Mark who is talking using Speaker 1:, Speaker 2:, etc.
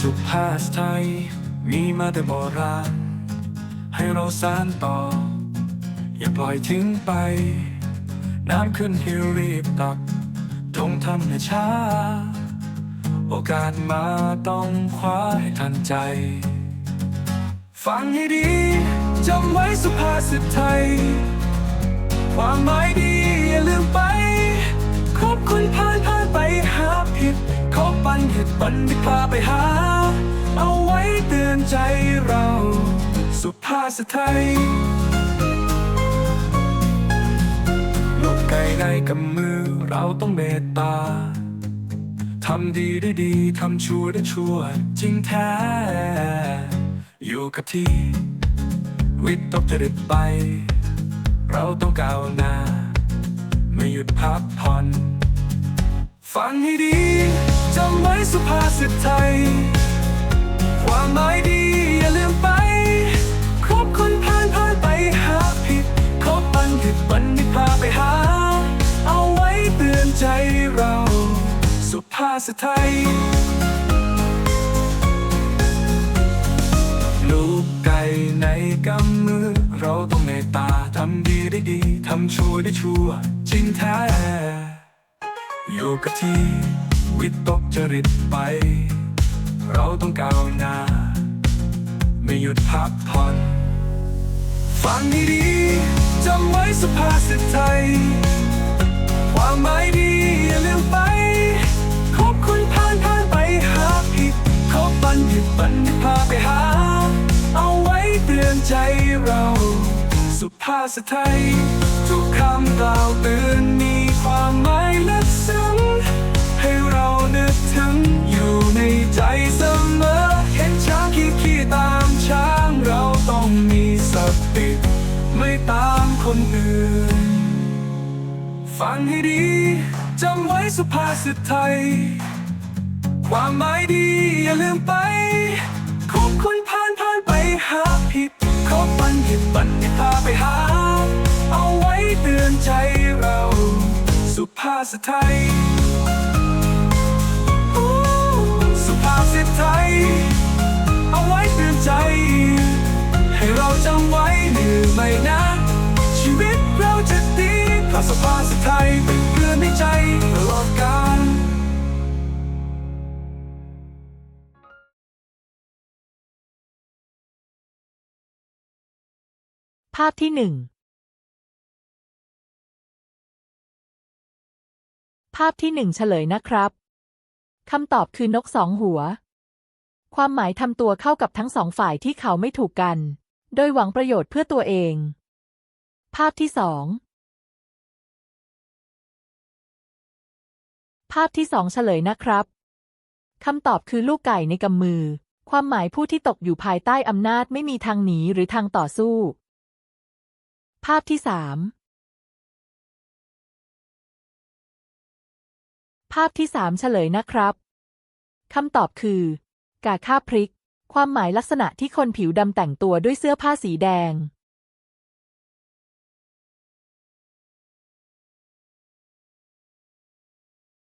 Speaker 1: สุภาษไทย มีมาแต่โบราณ ให้เราสานต่อ อย่าปล่อยทิ้งไป น้ำขึ้นให้รีบตักจงทำให้ช้า โอกาสมาต้องคว้าให้ทันใจ ฟังให้ดีจำไว้สุภาษิตไทย ความหมายดีอย่าลืมไปคบคนผ่าน ตุปันที่พาไปหา เอาไว้เตือนใจเรา สุภาษิตไทยลูกไก่ในกำมือเราต้องเมตตาทำดีได้ดี ทำชั่วได้ชั่ว จริงแท้ อยู่กับที่ วิตกจริตไป เราต้องก้าวหน้า ไม่หยุดพักผ่อน ฟังให้ดี จำไว้สุภาษิตไทย ความหมายดีอย่าลืมไป ครบคนผ่านผ่านไปหาผิดคบปันผิดปันที่พาไปหา เอาไว้เตือนใจเรา สุภาษิตไทย ลูกไก่ในกำมือ เราต้องเมตตาทำดีได้ดี ทำชั่วได้ชั่วจริงแท้อยู่กับที่ วิตกจริตไป เราต้องก้าวหน้า ไม่หยุดพักผ่อนฟังให้ดีจำไว้สุภาษิตไทย ความหมายดีอย่าลืมไปคบคนผ่านผ่านไปหาผิดคบบันผิดบันพาไปหา เอาไว้เตือนใจเรา สุภาษิตไทย ทุกคำกล่าวเตือนมีความหมาย คนอื่น ฟังให้ดีจำไว้สุภาษิตไทย ความหมายดีอย่าลืมไปคบคนผ่านผ่านไปหาผิดคบปันผิดปันที่พาไปหา เอาไว้เตือนใจเรา สุภาษิตไทยสุภาษิตไทย เอาไว้เตือนใจ ให้เราจำไว้หนึ่งไม่นาา
Speaker 2: พที่หนึ่ง ภาพที่หนึ่งเฉลยนะครับคำตอบคือนกสองหัว ความหมายทำตัวเข้ากับทั้งสองฝ่ายที่เขาไม่ถูกกัน โดยหวังประโยชน์เพื่อตัวเอง ภาพที่สอง ภาพที่สองเฉลยนะครับคำตอบคือลูกไก่ในกำมือ ความหมายผู้ที่ตกอยู่ภายใต้อำนาจไม่มีทางหนีหรือทางต่อสู้ ภาพที่สามภาพที่สามเฉลยนะครับคำตอบคือ กาค่าพริก ความหมายลักษณะที่คนผิวดำแต่งตัวด้วยเสื้อผ้าสีแดง